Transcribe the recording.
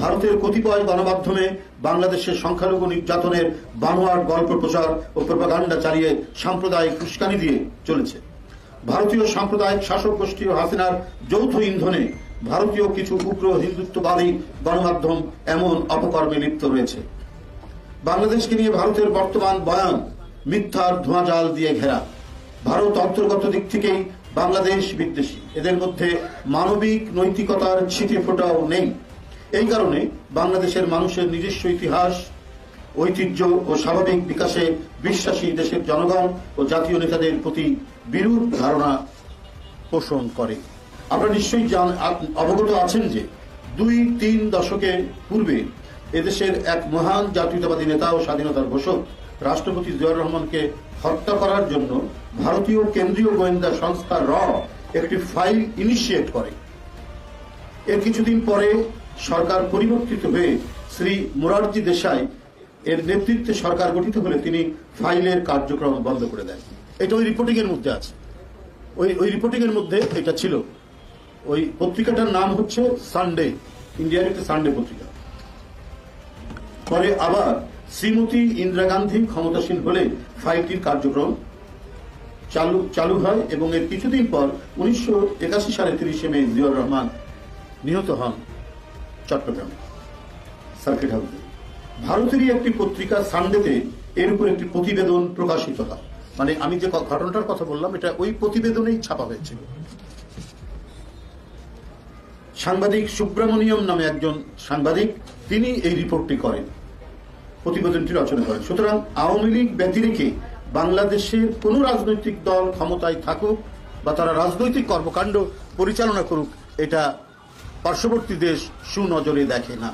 ভারতের কতিপয় গণমাধ্যমে বাংলাদেশের সংখ্যালঘু নির্যাতনের বানোয়ার গল্প প্রচার ও প্রপাগান্ডা চালিয়ে সাম্প্রদায়িক উস্কানি দিয়ে চলেছে। ভারতীয় সাম্প্রদায়িক শাসক গোষ্ঠী ও হাসিনার যৌথ ইন্ধনে ভারতীয় কিছু উগ্র হিন্দুত্ববাদী গণমাধ্যম এমন অপকর্মে লিপ্ত রয়েছে। বাংলাদেশকে নিয়ে ভারতের বর্তমান বয়ান, মিথ্যার ধোঁয়াজাল দিয়ে ঘেরা। ভারত অন্তর্গত দিক থেকেই বাংলাদেশ বিদ্বেষী। এদের মধ্যে মানবিক নৈতিকতার ছিটে ফোটাও নেই। এই কারণে বাংলাদেশের মানুষের নিজস্ব ইতিহাস, ঐতিহ্য ও স্বাভাবিক বিকাশে বিশ্বাসী দেশের জনগণ ও জাতীয় নেতাদের প্রতি বিরূপ ধারণা পোষণ করে। আপনারা নিশ্চয়ই অবগত আছেন যে দুই তিন দশকের পূর্বে এদেশের এক মহান জাতীয়তাবাদী নেতা ও স্বাধীনতার ঘোষক রাষ্ট্রপতি জিয়াউর রহমানকে হত্যা করার জন্য ভারতীয় কেন্দ্রীয় গোয়েন্দা সংস্থা র একটি ফাইল ইনিশিয়েট করে। এর কিছুদিন পরে সরকার পরিবর্তিত হয়ে শ্রী মোরারজি দেশাই এর নেতৃত্বে সরকার গঠিত হলে তিনি ফাইলের কার্যক্রম বন্ধ করে দেন। এটা ওই রিপোর্টিং এর মধ্যে আছে। ওই ওই রিপোর্টিং এর মধ্যে এটা ছিল। ওই পত্রিকাটার নাম হচ্ছে সানডে ইন্ডিয়ার একটি সানডে পত্রিকা। পরে আবার শ্রীমতী ইন্দিরা গান্ধী ক্ষমতাসীন হলে ফাইলটির কার্যক্রম চালু চালু হয় এবং এর কিছুদিন পর উনিশশো একাশি সালে তিরিশে মে জিয়াউর রহমান নিহত হন। চট্টগ্রামে। সার্কিট হাউসে। ভারতেরই একটি পত্রিকা সানডেতে এর উপর একটি প্রতিবেদন প্রকাশিত হয়। মানে আমি যে ঘটনাটার কথা বললাম, এটা ওই প্রতিবেদনেই ছাপা হয়েছিল। সাংবাদিক সুব্রমণিয়ম নামে একজন সাংবাদিক, তিনি এই রিপোর্টটি করেন। প্রতিবেদনটি রচনা করেন। সুতরাং আওয়ামী লীগ ব্যতি রেখে বাংলাদেশের কোন রাজনৈতিক দল ক্ষমতায় থাকুক বা তারা রাজনৈতিক কর্মকাণ্ড পরিচালনা করুক, এটা পার্শ্ববর্তী দেশ সুনজরে দেখে না।